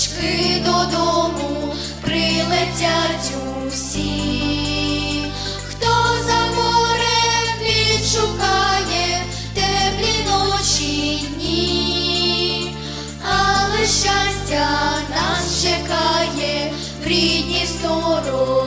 зірочки додому прилетять усі, хто за морем відшукає теплі ночі дні, але щастя нас чекає в рідній сторони.